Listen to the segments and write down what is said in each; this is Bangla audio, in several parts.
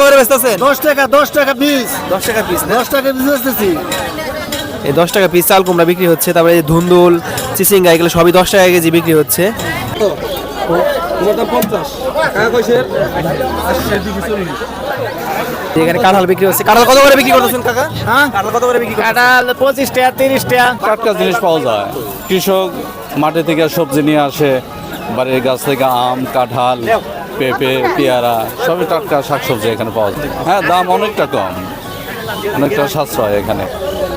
কত করে বেচতেছেন দশ টাকা দশ টাকা পিস দশ টাকা পিস দশ টাকা পিস বেচতেছি। এই দশ টাকা পিস চাল কুমড়া বিক্রি হচ্ছে তারপরে এই ধুন্দুল চিচিঙ্গা এগুলো সবই দশ টাকা কেজি বিক্রি হচ্ছে। এখানে কাঁঠাল বিক্রি হচ্ছে। কাঁঠাল কত করে বিক্রি করতেছেন কাকা? হ্যাঁ? কাঁঠাল কত করে বিক্রি করতেছেন? কাঁঠাল পঁচিশ টাকা তিরিশ টাকা। টাটকা জিনিস পাওয়া যায়। কৃষক মাঠে থেকে সবজি নিয়ে আসে বাড়ির গাছ থেকে আম কাঁঠাল পেঁপে পেয়ারা সবই টাটকা শাকসবজি এখানে পাওয়া যায়। হ্যাঁ দাম অনেকটা কম। অনেকটা সাশ্রয় এখানে।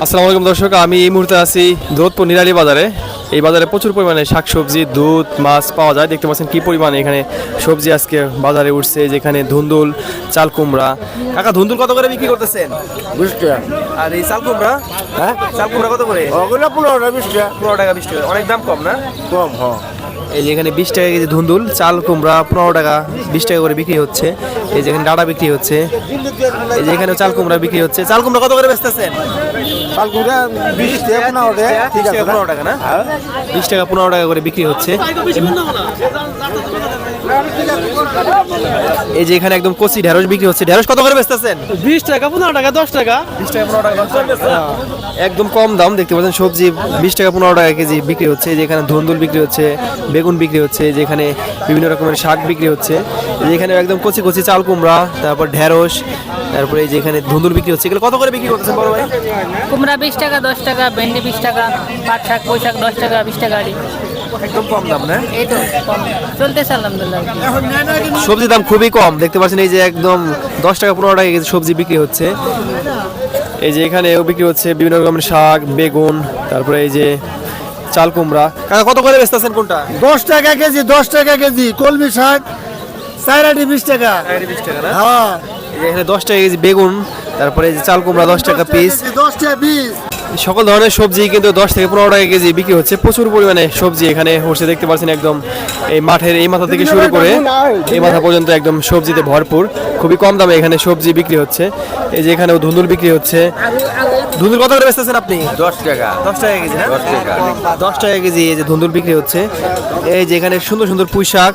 আসসালামু আলাইকুম দর্শক আমি এই মুহূর্তে আছি দৌলতপুর নিরালি বাজারে। এই বাজারে প্রচুর পরিমাণে শাকসবজি দুধ মাছ পাওয়া যায়। দেখতে পাচ্ছেন কি পরিমাণে এখানে সবজি আজকে বাজারে উঠছে যেখানে ধুন্দুল চাল কুমড়া। কাকা ধুন্দুল কত করে বিক্রি করতেছেন? টাকা। আর এই চাল কুমড়া? হ্যাঁ? চাল কুমড়া কত করে? ওগুলো পনেরো টাকা বিশ টাকা। পনেরো টাকা বিশ টাকা। অনেক দাম কম না? কম হ্যাঁ। এই যে এখানে বিশ টাকা কেজি ধুন্দুল চাল কুমড়া পনেরো টাকা বিশ টাকা করে বিক্রি হচ্ছে। এই যে এখানে ডাটা বিক্রি হচ্ছে। এই যে এখানে চাল কুমড়া বিক্রি হচ্ছে। চাল কুমড়া কত করে বেচতেছেন? শালকুড়া বিশ টাকা পনেরো টাকা। বিশ টাকা পনেরো টাকা না? বিশ টাকা পনেরো টাকা করে বিক্রি হচ্ছে। এই যে এখানে একদম কচি ঢেঁড়স বিক্রি হচ্ছে। ঢেঁড়স কত করে বেচতেছেন? বিশ টাকা পনেরো টাকা দশ টাকা। বিশ টাকা পনেরো টাকা একদম কম দাম দেখতে পাচ্ছেন সবজি বিশ টাকা পনেরো টাকা কেজি বিক্রি হচ্ছে। এই যে এখানে ধুন্দুল বিক্রি হচ্ছে বেগুন বিক্রি হচ্ছে এই যে এখানে বিভিন্ন রকমের শাক বিক্রি হচ্ছে এই যে এখানে একদম কচি কচি চাল কুমড়া তারপর ঢেঁড়স তারপরে এই যে ধুন্দুল বিক্রি হচ্ছে এগুলো কত করে বিক্রি করতেছেন বড় ভাই? কুমড়া বিশ টাকা দশ টাকা ভেন্ডি বিশ টাকা পাট শাক পুঁই শাক দশ টাকা বিশ টাকা একদম কম দাম না? এই তো চলতেছে আলহামদুলিল্লাহ। সবজির দাম খুবই কম দেখতে পাচ্ছেন এই যে একদম দশ টাকা পনেরো টাকা কেজি সবজি বিক্রি হচ্ছে। এই যে এখানেও বিক্রি হচ্ছে বিভিন্ন রকমের শাক বেগুন তারপরে এই যে চাল কুমড়া। কত করে বেচতেছেন কোনটা? দশ টাকা কেজি দশ টাকা কেজি কলমি শাক চাইরাটি বিশ টাকা। বিশ টাকা না? হ্যাঁ। এখানে দশ টাকা কেজি বেগুন তারপরে চাল কুমড়া দশ টাকা পিস দশ টাকা পিস সকল ধরনের সবজি কিন্তু দশ থেকে পনেরো টাকা কেজি বিক্রি হচ্ছে। প্রচুর পরিমাণে সবজি এখানে হচ্ছে দেখতে পাচ্ছেন একদম এই মাঠের এই মাথা থেকে শুরু করে এই মাথা পর্যন্ত একদম সবজিতে ভরপুর। খুবই কম দামে এখানে সবজি বিক্রি হচ্ছে। এই যে এখানেও ধুন্দুল বিক্রি হচ্ছে। ধুন্দুল কত করে বেচতেছেন আপনি? দশ টাকা। দশ টাকা কেজি না? দশ টাকা। দশ টাকা কেজি এই যে ধুন্দুল বিক্রি হচ্ছে। এই যে এখানে সুন্দর সুন্দর পুঁই শাক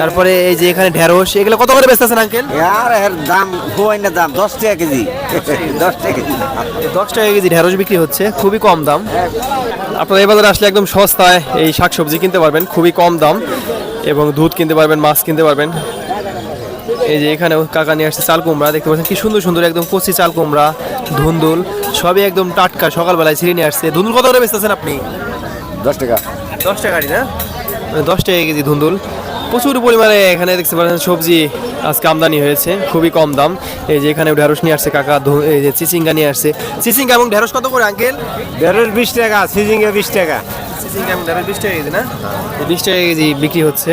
তারপরে এই যে এখানে ঢেঁড়স এগুলো কত করে বেচতেছেন আঙ্কেল আর এর দাম খুবই না দাম দশ টাকা কেজি। দশ টাকা কেজি। দশ টাকা কেজি ঢেঁড়স বিক্রি হচ্ছে খুবই কম দাম। আপনারা এই বাজারে আসলে একদম সস্তায় এই শাকসবজি কিনতে পারবেন খুবই কম দাম। এবং দুধ কিনতে পারবেন মাছ কিনতে পারবেন। এই যে এখানেও কাকা নিয়ে আসছে চাল কুমড়া দেখতে পাচ্ছেন কি সুন্দর সুন্দর একদম কচি চাল কুমড়া ধুন্দুল সবই একদম টাটকা সকালবেলায় ছিঁড়ে নিয়ে আসছে। ধুন্দুল কত করে বেচতেছেন আপনি? দশ টাকা। দশ টাকারই না? মানে দশ টাকা কেজি ধুন্দুল। প্রচুর পরিমাণে এখানে দেখতে পাচ্ছেন সবজি আজকে আমদানি হয়েছে খুবই কম দাম। এই যে এখানে ঢেঁড়স নিয়ে আসছে কাকা এই যে চিচিঙ্গা নিয়ে আসছে। চিচিঙ্গা এবং ঢেঁড়স কত করে আঙ্কেল? দেড়ের বিশ টাকা চিচিঙ্গা বিশ টাকা। চিচিঙ্গা এবং ঢেঁড়স বিশ টাকা কেজি না? বিশ টাকা কেজি বিক্রি হচ্ছে।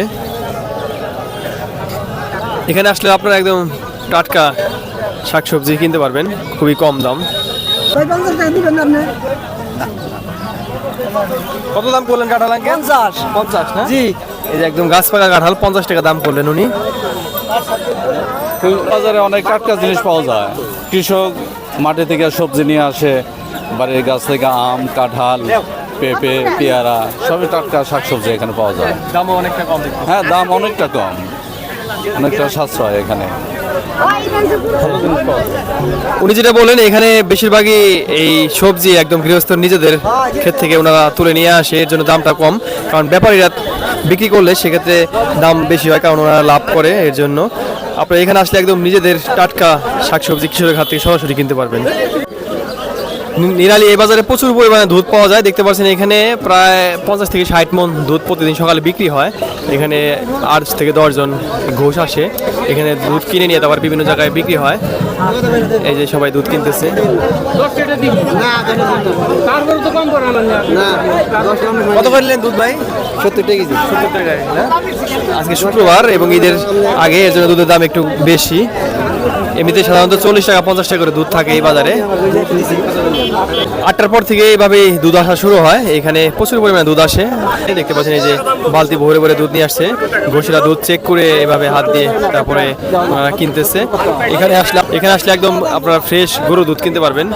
এখানে আসলে আপনারা একদম টাটকা শাকসবজি কিনতে পারবেন খুবই কম দাম। কত দাম করলেন কাঁঠাল আঙ্কেল? পঞ্চাশ। পঞ্চাশ না? জি। এই যে একদম গাছ পাকা কাঁঠাল পঞ্চাশ টাকা দাম করলেন উনি। বাজারে অনেক টাটকা জিনিস পাওয়া যায়। কৃষক মাঠে থেকে সবজি নিয়ে আসে বাড়ির গাছ থেকে আম কাঁঠাল পেঁপে পেয়ারা সবই টাটকা শাকসবজি এখানে পাওয়া যায়। দামও অনেকটা কম হ্যাঁ দাম অনেকটা কম। অনেকটা সাশ্রয় এখানে। উনি যেটা বললেন, এখানে বেশিরভাগই এই সবজি একদম গৃহস্থ নিজেদের ক্ষেত থেকে ওনারা তুলে নিয়ে আসে, এর জন্য দামটা কম। কারণ ব্যাপারীরা বিক্রি করলে সেক্ষেত্রে দাম বেশি হয়, কারণ ওনারা লাভ করে, এর জন্য। আপনারা এখানে আসলে একদম নিজেদের টাটকা শাকসবজি কৃষকের হাত থেকে সরাসরি কিনতে পারবেন। নিরালি এই বাজারে প্রচুর পরিমাণে দুধ পাওয়া যায়। দেখতে পাচ্ছেন এখানে প্রায় পঞ্চাশ থেকে ষাট মন দুধ প্রতিদিন সকালে বিক্রি হয়। এখানে আট থেকে দশজন ঘোষ আসে। এখানে দুধ কিনে নিয়ে তারপর বিভিন্ন জায়গায় বিক্রি হয়। এই যে সবাই দুধ কিনতেছে। কত করে নিলেন দুধ ভাই? সত্তর টাকা কেজি। সত্তর টাকা আজকে শুক্রবার এবং ঈদের আগে এর জন্য দুধের দাম একটু বেশি। এমনিতে সাধারণত চল্লিশ টাকা, পঞ্চাশ টাকা করে দুধ থাকে এই বাজারে। আটটার পর থেকে এইভাবে দুধ আসা শুরু হয়। এখানে প্রচুর পরিমাণে দুধ আসে। দেখতে পাচ্ছেন এই যে বালতি ভরে ভরে দুধ নিয়ে আসছে। ঘষিরা দুধ চেক করে এভাবে হাত দিয়ে তারপরে কিনতেছে। এখানে আসলে এখানে আসলে একদম আপনারা ফ্রেশ গরু দুধ কিনতে পারবেন।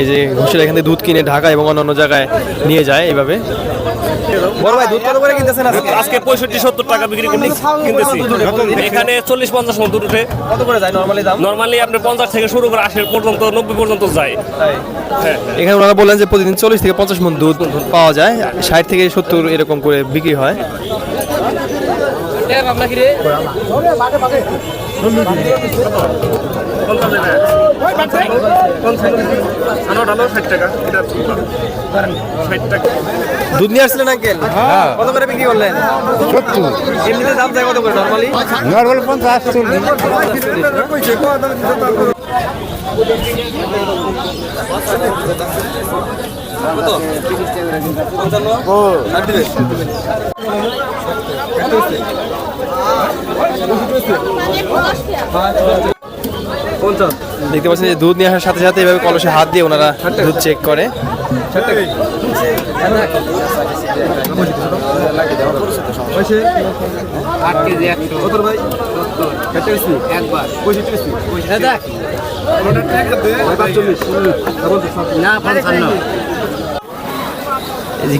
এই যে ঘষিরা এখান থেকে দুধ কিনে ঢাকা এবং অন্যান্য জায়গায় নিয়ে যায় এইভাবে বড় ভাই দুধ কত করে কিনতেছেন আজকে? পঁয়ষট্টি সত্তর টাকা বিক্রি কিনতেছি। এখানে চল্লিশ পঞ্চাশ মতো উঠে। কত করে যায় নরমালি দাম? নর্মালি আপনি পঞ্চাশ থেকে শুরু করে আশি পর্যন্ত নব্বই পর্যন্ত যায়। হ্যাঁ। এখানে ওনারা বললেন যে প্রতিদিন চল্লিশ থেকে পঞ্চাশ মন দুধ পাওয়া যায় ষাট থেকে সত্তর এরকম করে বিক্রি হয়। দুধ নিয়ে আসছিলেন আঙ্কেল কত করে বিক্রি করলেন? এমনিতে দাম যায় কত করে নরমালি নর্মাল পঞ্চাশ চল্লিশ দেখতে পাচ্ছেন যে দুধ নিয়ে আসার সাথে সাথে এভাবে কলসে হাত দিয়ে ওনারা দুধ চেক করে। যে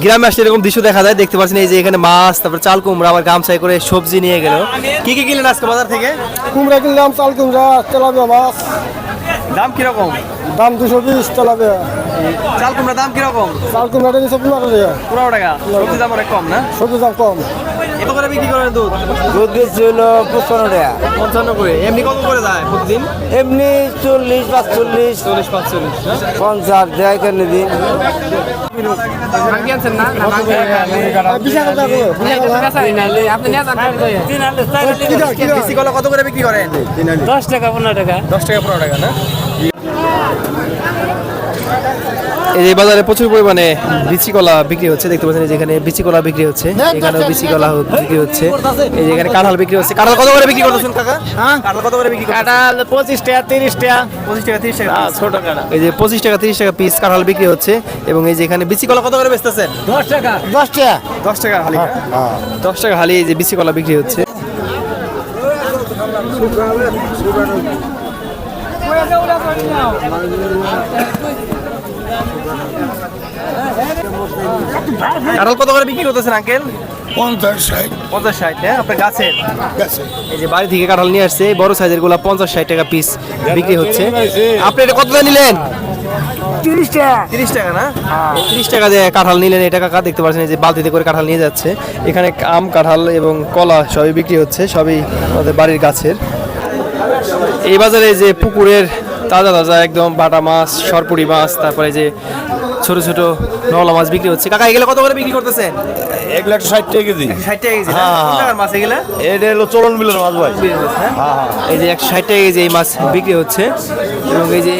গ্রামে আসলে এরকম দৃশ্য দেখা যায় দেখতে পাচ্ছেন এই যে এখানে মাছ তারপর চাল কুমড়া আবার গামছাই করে সবজি নিয়ে গেল। কি কি কিনলেন আজকে বাজার থেকে? কুমড়া কিনলাম চাল কুমড়া তেলাপিয়া মাছ। দাম কীরকম? দাম দুশো বিশ তেলাপিয়া। চাল কুমড়া দাম কীরকম? চাল কুমড়াটা নিচ্ছে পনেরো টাকা। পনেরো টাকা। সবজি দাম অনেক কম না? সবজি দাম কম। করে বিক্রি করেন দুধ? দুধ দিচ্ছি হলো পঁচপান্ন টাকা। পঞ্চান্ন করে। এমনি কত করে যায় প্রতিদিন? এমনি চল্লিশ পাঁচচল্লিশ। চল্লিশ পাঁচচল্লিশ পঞ্চাশ দেয় কেন দিন। কত করে বিক্রি করেন? দশ টাকা পনেরো টাকা। দশ টাকা পনেরো টাকা না? এই যে বাজারে প্রচুর পরিমাণে বিচি কলা বিক্রি হচ্ছে দেখতে পাচ্ছেন এই যে এখানে বিচি কলা বিক্রি হচ্ছে এখানেও বিচি কলা বিক্রি হচ্ছে। এই যে এখানে কাঁঠাল বিক্রি হচ্ছে। কাঁঠাল কত করে বিক্রি করতেছেন কাকা? হ্যাঁ? কাঁঠাল কত করে বিক্রি কাঁঠাল পঁচিশ টাকা তিরিশ টাকা। পঁচিশ টাকা তিরিশ টাকা ছোট কাঁঠাল। এই যে পঁচিশ টাকা তিরিশ টাকা পিস কাঁঠাল বিক্রি হচ্ছে এবং এই যে এখানে বিচি কলা কত করে বেচতেছেন? দশ টাকা। দশ টাকা। দশ টাকা হালি। না? দশ টাকা হালি এই যে বিচি কলা বিক্রি হচ্ছে। কাঁঠাল কত করে বিক্রি করতেছেন আঙ্কেল? পঞ্চাশ ষাট। পঞ্চাশ ষাট হ্যাঁ? আপনার গাছের এই যে বাড়ি থেকে কাঁঠাল নিয়ে আসছে বড় সাইজেরগুলা পঞ্চাশ ষাট টাকা পিস বিক্রি হচ্ছে। আপনি এটা কত নিলেন? তিরিশ টাকা। তিরিশ টাকা না? তিরিশ টাকা দিয়ে কাঁঠাল নিলেন এটা কাকা দেখতে পাচ্ছেন যে বালতিতে করে কাঁঠাল নিয়ে যাচ্ছে। এখানে আম কাঁঠাল এবং কলা সবই বিক্রি হচ্ছে সবই আমাদের বাড়ির গাছের। এই বাজারে যে পুকুরের তাজা তাজা একদম বাটা মাছ সরপুরি মাছ তারপরে যে ছোট ছোট নলা মাছ বিক্রি হচ্ছে। কাকা এগুলো কত করে বিক্রি করতেছেন এক লাখ ষাট টাকা কেজি। ষাট টাকা কেজি? হ্যাঁ, হ্যাঁ। মাছ এগুলা? এটা হলো চলন মিলের মাছ ভাই। এই যে একশো ষাট টাকা কেজি এই মাছ বিক্রি হচ্ছে। এবং এই যে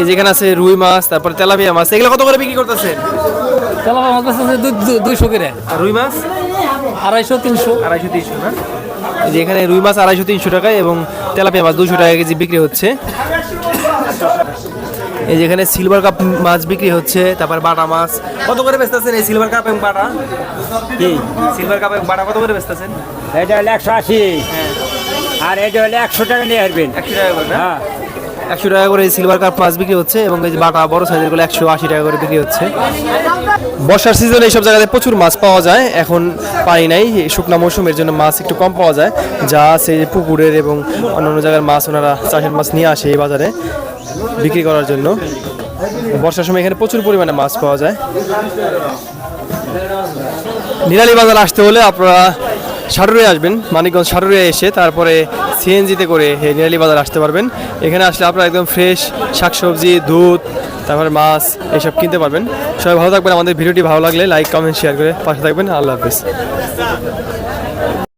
এই যেখানে আছে রুই মাছ তারপরে তেলাপিয়া মাছ এগুলো কত করে বিক্রি করতেছেন তেলাপিয়া মাছ আছে দুইশো করে। রুই মাছ? আড়াইশো তিনশো। আড়াইশো তিনশো না? যে এখানে রুই মাছ আড়াইশো তিনশো টাকায় এবং তেলাপিয়া মাছ দুশো টাকা কেজি বিক্রি হচ্ছে। এই যেখানে সিলভার কাপ মাছ বিক্রি হচ্ছে তারপর বাটা মাছ। কত করে বেচতেছেন এই সিলভার কাপ এবং বাটা? কি? সিলভার কাপ এবং বাটা কত করে বেচতেছেন? এটা হলো একশো আশি। আর এটা হলো একশো টাকা নিয়ে আসবেন। একশো টাকা হ্যাঁ। একশো টাকা করে সিলভার কাপ মাছ বিক্রি হচ্ছে এবং এই যে বাটা বড় সাইজেরগুলো একশো আশি টাকা করে বিক্রি হচ্ছে। বর্ষার সিজনে এইসব জায়গাতে প্রচুর মাছ পাওয়া যায়। এখন পানি নাই শুকনা মৌসুমের জন্য মাছ একটু কম পাওয়া যায়। যা আছে পুকুরের এবং অন্যান্য জায়গার মাছ, ওনারা চাষের মাছ নিয়ে আসে এই বাজারে বিক্রি করার জন্য। বর্ষার সময় এখানে প্রচুর পরিমাণে মাছ পাওয়া যায়। নিরালি বাজার আসতে হলে আপনারা সাটুরে আসবেন, মানিকগঞ্জ সারুরে এসে তারপরে সিএনজিতে করে নিরালি বাজার আসতে পারবেন। এখানে আসলে আপনারা একদম ফ্রেশ শাকসবজি, দুধ, তারপরে মাছ এসব কিনতে পারবেন। সবাই ভালো থাকবেন, আমাদের ভিডিওটি ভালো লাগলে লাইক কমেন্ট শেয়ার করে পাশে থাকবেন। আল্লাহ হাফিজ।